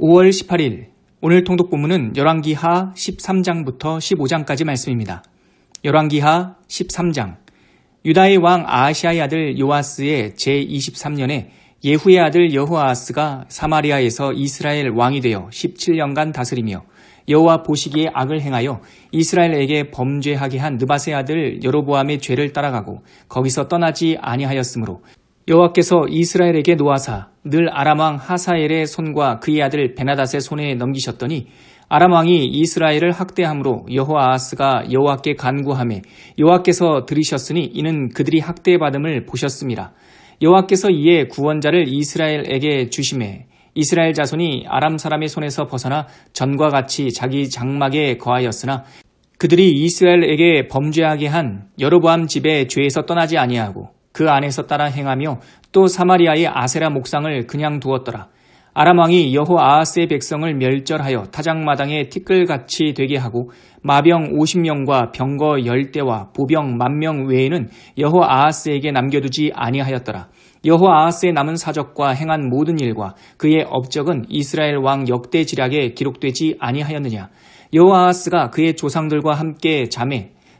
5월 18일 오늘 통독 본문은 열왕기하 13장부터 15장까지 말씀입니다. 열왕기하 13장 유다의 왕 아하시아의 아들 요아스의 제23년에 예후의 아들 여호아스가 사마리아에서 이스라엘 왕이 되어 17년간 다스리며 여호와 보시기에 악을 행하여 이스라엘에게 범죄하게 한 느바세 아들 여로보암의 죄를 따라가고 거기서 떠나지 아니하였으므로 여호와께서 이스라엘에게 노하사 늘 아람 왕 하사엘의 손과 그의 아들 베나닷의 손에 넘기셨더니 아람 왕이 이스라엘을 학대함으로 여호아스가 여호와께 간구함에 여호와께서 들으셨으니 이는 그들이 학대받음을 보셨습니다. 여호와께서 이에 구원자를 이스라엘에게 주심에 이스라엘 자손이 아람 사람의 손에서 벗어나 전과 같이 자기 장막에 거하였으나 그들이 이스라엘에게 범죄하게 한 여로보암 집의 죄에서 떠나지 아니하고 그 안에서 따라 행하며 또 사마리아의 아세라 목상을 그냥 두었더라. 아람 왕이 여호 아하스의 백성을 멸절하여 타작마당에 티끌같이 되게 하고 마병 50명과 병거 10대와 보병 만명 외에는 여호 아하스에게 남겨두지 아니하였더라. 여호 아하스의 남은 사적과 행한 모든 일과 그의 업적은 이스라엘 왕 역대 지략에 기록되지 아니하였느냐. 여호 아하스가 그의 조상들과 함께 잠에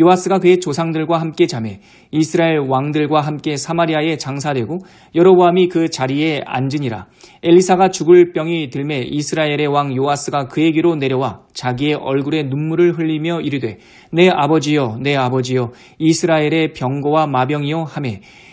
요아스가 그의 조상들과 함께 잠에 이스라엘 왕들과 함께 사마리아에 장사되고 여로보암이 그 자리에 앉으니라. 엘리사가 죽을 병이 들매 이스라엘의 왕 요아스가 그에게로 내려와 자기의 얼굴에 눈물을 흘리며 이르되 내 아버지여 내 아버지여 이스라엘의 병거와 마병이요 하매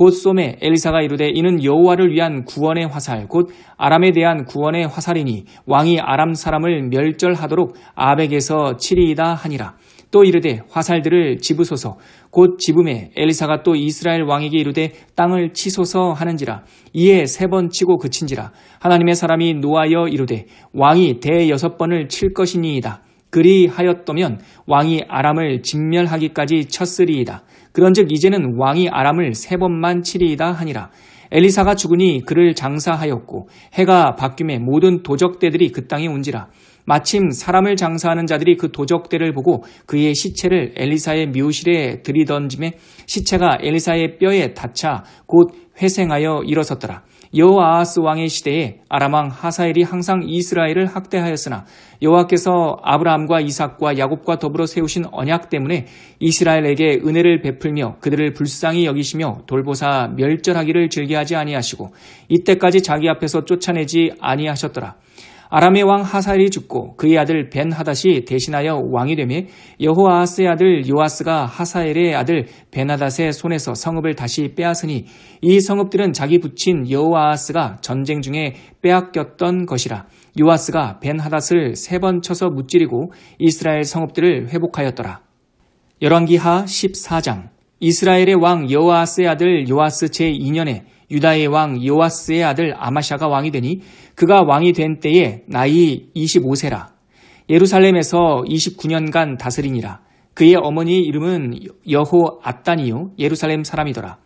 곧 쏘매 엘리사가 이르되 이는 여호와를 위한 구원의 화살 곧 아람에 대한 구원의 화살이니 왕이 아람 사람을 멸절하도록 아벡에서 치리이다 하니라. 또 이르되 화살들을 집으소서. 곧 집음에 엘리사가 또 이스라엘 왕에게 이르되 땅을 치소서 하는지라. 이에 세 번 치고 그친지라. 하나님의 사람이 노하여 이르되 왕이 대 여섯 번을 칠 것이니이다 그리하였더면 왕이 아람을 진멸하기까지 쳤으리이다. 그런즉 이제는 왕이 아람을 세 번만 치리이다 하니라. 엘리사가 죽으니 그를 장사하였고 해가 바뀜에 모든 도적대들이 그 땅에 온지라. 마침 사람을 장사하는 자들이 그 도적대를 보고 그의 시체를 엘리사의 묘실에 들이던짐에 시체가 엘리사의 뼈에 닿자 곧 회생하여 일어섰더라. 여호아하스 왕의 시대에 아람 왕 하사엘이 항상 이스라엘을 학대하였으나 여호와께서 아브라함과 이삭과 야곱과 더불어 세우신 언약 때문에 이스라엘에게 은혜를 베풀며 그들을 불쌍히 여기시며 돌보사 멸절하기를 즐겨하지 아니하시고 이때까지 자기 앞에서 쫓아내지 아니하셨더라. 아람의 왕 하사엘이 죽고 그의 아들 벤 하닷이 대신하여 왕이 되며 여호아하스의 아들 요아스가 하사엘의 아들 벤 하닷의 손에서 성읍을 다시 빼앗으니 이 성읍들은 자기 부친 여호아하스가 전쟁 중에 빼앗겼던 것이라 요아스가 벤 하닷을 세 번 쳐서 무찌르고 이스라엘 성읍들을 회복하였더라. 열왕기하 14장 이스라엘의 왕 여호아스의 아들 요아스 제2년에 유다의 왕 요아스의 아들 아마샤가 왕이 되니 그가 왕이 된 때에 나이 25세라. 예루살렘에서 29년간 다스리니라. 그의 어머니 이름은 여호 아따니요 예루살렘 사람이더라.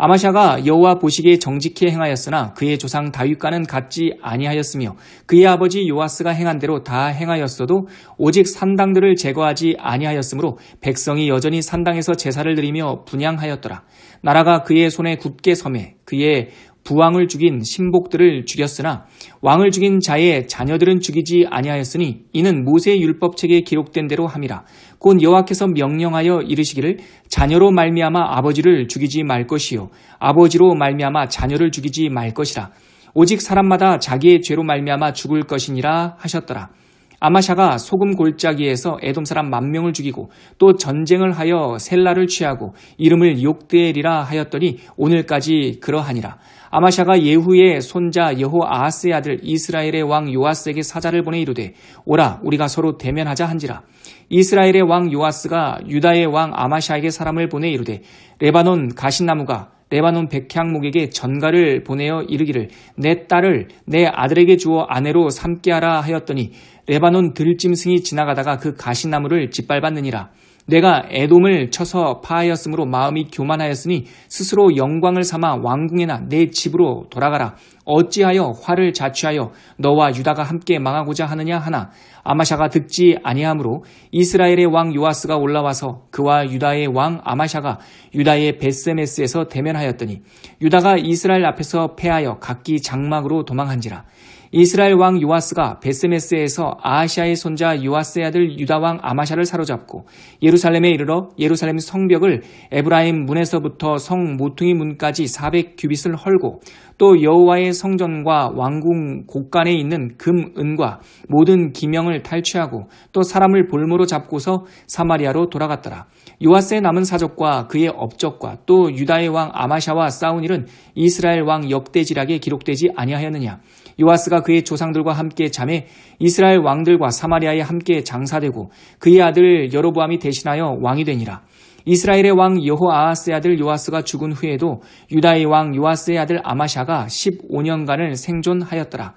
아마샤가 여호와 보시기에 정직히 행하였으나 그의 조상 다윗과는 같지 아니하였으며 그의 아버지 요아스가 행한 대로 다 행하였어도 오직 산당들을 제거하지 아니하였으므로 백성이 여전히 산당에서 제사를 드리며 분양하였더라. 나라가 그의 손에 굳게 섬에 그의 부왕을 죽인 신복들을 죽였으나 왕을 죽인 자의 자녀들은 죽이지 아니하였으니 이는 모세의 율법책에 기록된 대로 함이라. 곧 여호와께서 명령하여 이르시기를 자녀로 말미암아 아버지를 죽이지 말 것이요 아버지로 말미암아 자녀를 죽이지 말 것이라. 오직 사람마다 자기의 죄로 말미암아 죽을 것이니라 하셨더라. 아마샤가 소금 골짜기에서 에돔 사람 만 명을 죽이고 또 전쟁을 하여 셀라를 취하고 이름을 욕대엘이라 하였더니 오늘까지 그러하니라. 아마샤가 예후의 손자 여호 아하스의 아들 이스라엘의 왕 요아스에게 사자를 보내 이르되 오라 우리가 서로 대면하자 한지라. 이스라엘의 왕 요아스가 유다의 왕 아마샤에게 사람을 보내 이르되 레바논 가신나무가 레바논 백향목에게 전가를 보내어 이르기를 내 딸을 내 아들에게 주어 아내로 삼게 하라 하였더니 레바논 들짐승이 지나가다가 그 가시나무를 짓밟았느니라. 내가 애돔을 쳐서 파하였으므로 마음이 교만하였으니 스스로 영광을 삼아 왕궁에나 내 집으로 돌아가라. 어찌하여 화를 자취하여 너와 유다가 함께 망하고자 하느냐 하나 아마샤가 듣지 아니하므로 이스라엘의 왕 요아스가 올라와서 그와 유다의 왕 아마샤가 유다의 베스메스에서 대면하였더니 유다가 이스라엘 앞에서 패하여 각기 장막으로 도망한지라 이스라엘 왕 요아스가 베스메스에서 아하시아의 손자 요아스의 아들 유다 왕 아마샤를 사로잡고 예루살렘에 이르러 예루살렘 성벽을 에브라임 문에서부터 성 모퉁이 문까지 400규빗을 헐고 또 여호와의 성전과 왕궁 곳간에 있는 금, 은과 모든 기명을 탈취하고 또 사람을 볼모로 잡고서 사마리아로 돌아갔더라. 요아스의 남은 사적과 그의 업적과 또 유다의 왕 아마샤와 싸운 일은 이스라엘 왕 역대지락에 기록되지 아니하였느냐. 요아스가 그의 조상들과 함께 잠에 이스라엘 왕들과 사마리아에 함께 장사되고 그의 아들 여로보암이 대신하여 왕이 되니라. 이스라엘의 왕 여호아하스의 아들 요아스가 죽은 후에도 유다의 왕 요아스의 아들 아마샤가 15년간을 생존하였더라.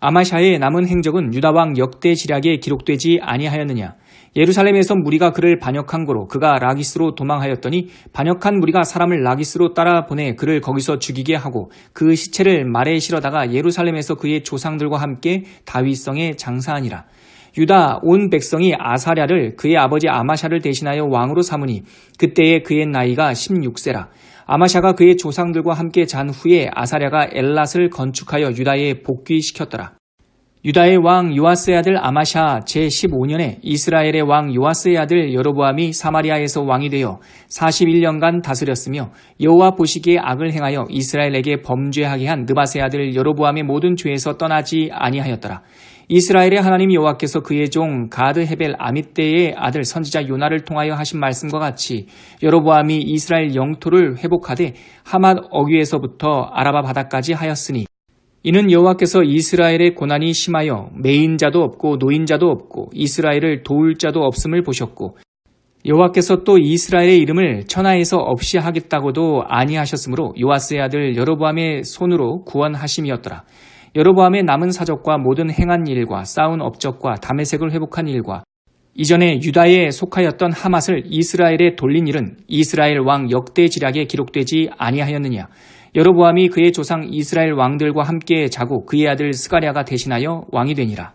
아마샤의 남은 행적은 유다 왕 역대 지략에 기록되지 아니하였느냐. 예루살렘에서 무리가 그를 반역한 거로 그가 라기스로 도망하였더니 반역한 무리가 사람을 라기스로 따라 보내 그를 거기서 죽이게 하고 그 시체를 말에 실어다가 예루살렘에서 그의 조상들과 함께 다윗성에 장사하니라. 유다 온 백성이 아사랴를 그의 아버지 아마샤를 대신하여 왕으로 삼으니 그때의 그의 나이가 16세라. 아마샤가 그의 조상들과 함께 잔 후에 아사랴가 엘랏을 건축하여 유다에 복귀시켰더라. 유다의 왕 요아스의 아들 아마샤 제15년에 이스라엘의 왕 요아스의 아들 여로보암이 사마리아에서 왕이 되어 41년간 다스렸으며 여호와 보시기에 악을 행하여 이스라엘에게 범죄하게 한 느바세 아들 여로보암의 모든 죄에서 떠나지 아니하였더라. 이스라엘의 하나님 여호와께서 그의 종 가드 헤벨 아미떼의 아들 선지자 요나를 통하여 하신 말씀과 같이 여로보암이 이스라엘 영토를 회복하되 하맛 어귀에서부터 아라바 바다까지 하였으니 이는 여호와께서 이스라엘의 고난이 심하여 메인자도 없고 노인 자도 없고 이스라엘을 도울 자도 없음을 보셨고 여호와께서 또 이스라엘의 이름을 천하에서 없이 하겠다고도 아니하셨으므로 요아스의 아들 여로보암의 손으로 구원하심이었더라. 여로보암의 남은 사적과 모든 행한 일과 싸운 업적과 담의색을 회복한 일과 이전에 유다에 속하였던 하맛을 이스라엘에 돌린 일은 이스라엘 왕 역대 지략에 기록되지 아니하였느냐. 여로보암이 그의 조상 이스라엘 왕들과 함께 자고 그의 아들 스가랴가 대신하여 왕이 되니라.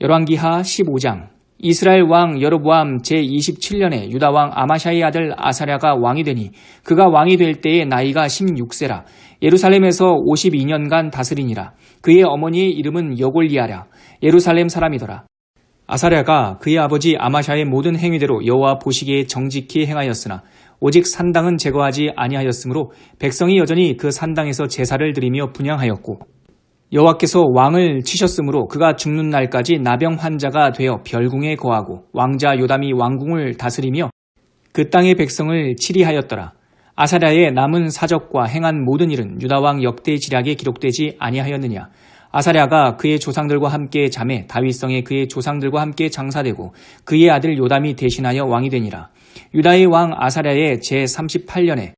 열왕기하 15장. 이스라엘 왕 여로보암 제27년에 유다 왕 아마샤의 아들 아사랴가 왕이 되니 그가 왕이 될 때의 나이가 16세라. 예루살렘에서 52년간 다스리니라. 그의 어머니의 이름은 여골리아라 예루살렘 사람이더라. 아사랴가 그의 아버지 아마샤의 모든 행위대로 여호와 보시기에 정직히 행하였으나 오직 산당은 제거하지 아니하였으므로 백성이 여전히 그 산당에서 제사를 드리며 분양하였고 여호와께서 왕을 치셨으므로 그가 죽는 날까지 나병 환자가 되어 별궁에 거하고 왕자 요담이 왕궁을 다스리며 그 땅의 백성을 치리하였더라. 아사랴의 남은 사적과 행한 모든 일은 유다 왕 역대 지략에 기록되지 아니하였느냐. 아사랴가 그의 조상들과 함께 잠에 다윗성에 그의 조상들과 함께 장사되고 그의 아들 요담이 대신하여 왕이 되니라. 유다의 왕 아사랴의 제38년에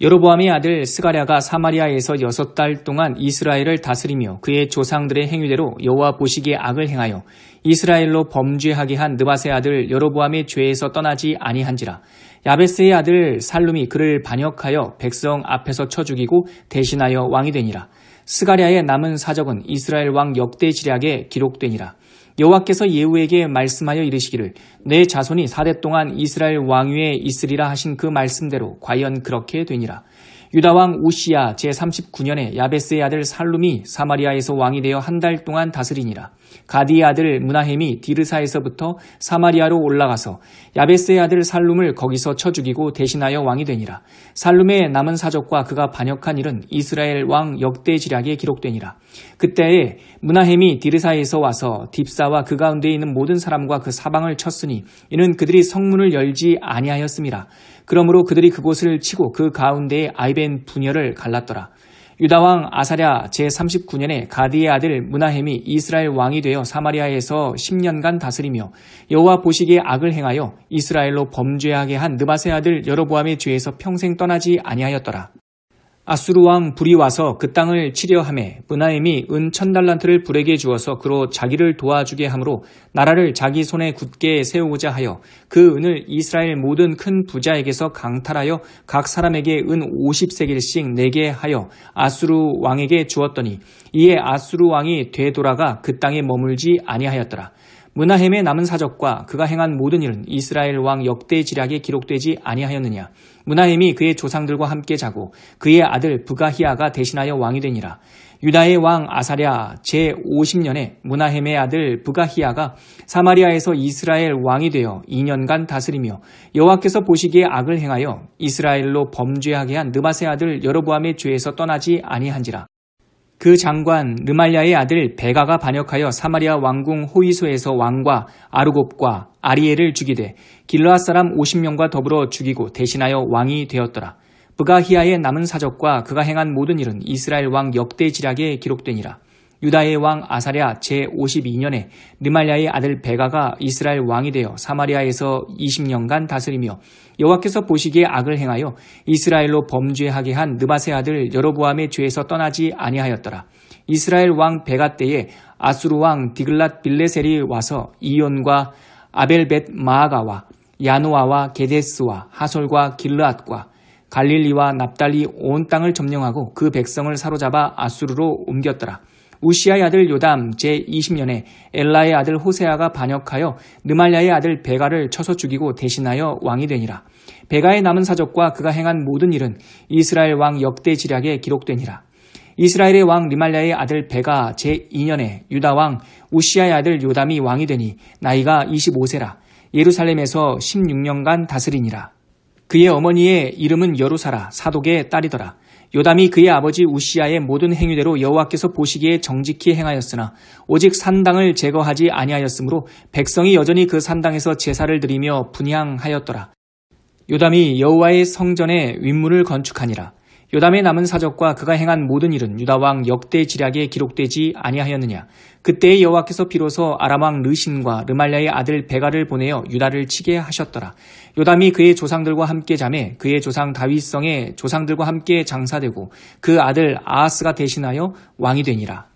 여로보암의 아들 스가랴가 사마리아에서 여섯 달 동안 이스라엘을 다스리며 그의 조상들의 행위대로 여호와 보시기에 악을 행하여 이스라엘로 범죄하게 한 느바세 아들 여로보암의 죄에서 떠나지 아니한지라 야베스의 아들 살룸이 그를 반역하여 백성 앞에서 쳐 죽이고 대신하여 왕이 되니라 스가랴의 남은 사적은 이스라엘 왕 역대 지략에 기록되니라 여호와께서 예후에게 말씀하여 이르시기를 내 자손이 사대 동안 이스라엘 왕위에 있으리라 하신 그 말씀대로 과연 그렇게 되니라. 유다 왕 우시야 제39년에 야베스의 아들 살룸이 사마리아에서 왕이 되어 한 달 동안 다스리니라. 가디의 아들 문하햄이 디르사에서부터 사마리아로 올라가서 야베스의 아들 살룸을 거기서 쳐 죽이고 대신하여 왕이 되니라. 살룸의 남은 사적과 그가 반역한 일은 이스라엘 왕 역대 지략에 기록되니라. 그때에 문하햄이 디르사에서 와서 딥사와 그 가운데 있는 모든 사람과 그 사방을 쳤으니 이는 그들이 성문을 열지 아니하였음이라. 그러므로 그들이 그곳을 치고 그 가운데에 아이벤 분열을 갈랐더라. 유다왕 아사랴 제39년에 가디의 아들 문하햄이 이스라엘 왕이 되어 사마리아에서 10년간 다스리며 여호와 보시기에 악을 행하여 이스라엘로 범죄하게 한 느바세 아들 여로보암의 죄에서 평생 떠나지 아니하였더라. 아수르 왕 불이 와서 그 땅을 치려 함에 문하임이 은 천 달란트를 불에게 주어서 그로 자기를 도와주게 하므로 나라를 자기 손에 굳게 세우고자 하여 그 은을 이스라엘 모든 큰 부자에게서 강탈하여 각 사람에게 은 50세겔씩 내게 하여 아수르 왕에게 주었더니 이에 아수르 왕이 되돌아가 그 땅에 머물지 아니하였더라. 문하햄의 남은 사적과 그가 행한 모든 일은 이스라엘 왕 역대 지략에 기록되지 아니하였느냐. 문하햄이 그의 조상들과 함께 자고 그의 아들 부가히아가 대신하여 왕이 되니라. 유다의 왕 아사랴 제50년에 문하햄의 아들 부가히아가 사마리아에서 이스라엘 왕이 되어 2년간 다스리며 여호와께서 보시기에 악을 행하여 이스라엘로 범죄하게 한 느바세 아들 여로보암의 죄에서 떠나지 아니한지라. 그 장관 르말야의 아들 베가가 반역하여 사마리아 왕궁 호이소에서 왕과 아르곱과 아리엘을 죽이되 길르앗 사람 50명과 더불어 죽이고 대신하여 왕이 되었더라. 브가히아의 남은 사적과 그가 행한 모든 일은 이스라엘 왕 역대 지략에 기록되니라. 유다의 왕 아사랴 제52년에 느말랴의 아들 베가가 이스라엘 왕이 되어 사마리아에서 20년간 다스리며 여호와께서 보시기에 악을 행하여 이스라엘로 범죄하게 한 느바세 아들 여로보암의 죄에서 떠나지 아니하였더라. 이스라엘 왕 베가 때에 아수르 왕 디글랏 빌레셀이 와서 이온과 아벨벳 마아가와 야노아와 게데스와 하솔과 길르앗과 갈릴리와 납달리 온 땅을 점령하고 그 백성을 사로잡아 아수르로 옮겼더라. 우시아의 아들 요담 제20년에 엘라의 아들 호세아가 반역하여 느말랴의 아들 베가를 쳐서 죽이고 대신하여 왕이 되니라. 베가의 남은 사적과 그가 행한 모든 일은 이스라엘 왕 역대 지략에 기록되니라. 이스라엘의 왕 리말랴의 아들 베가 제2년에 유다 왕 우시아의 아들 요담이 왕이 되니 나이가 25세라. 예루살렘에서 16년간 다스리니라. 그의 어머니의 이름은 여루사라 사독의 딸이더라. 요담이 그의 아버지 우시아의 모든 행위대로 여호와께서 보시기에 정직히 행하였으나 오직 산당을 제거하지 아니하였으므로 백성이 여전히 그 산당에서 제사를 드리며 분향하였더라. 요담이 여호와의 성전에 윗문을 건축하니라. 요담의 남은 사적과 그가 행한 모든 일은 유다 왕 역대 지략에 기록되지 아니하였느냐. 그때의 여호와께서 비로소 아람 왕 르신과 르말랴의 아들 베가를 보내어 유다를 치게 하셨더라. 요담이 그의 조상들과 함께 잠에 그의 조상 다윗성의 조상들과 함께 장사되고 그 아들 아하스가 대신하여 왕이 되니라.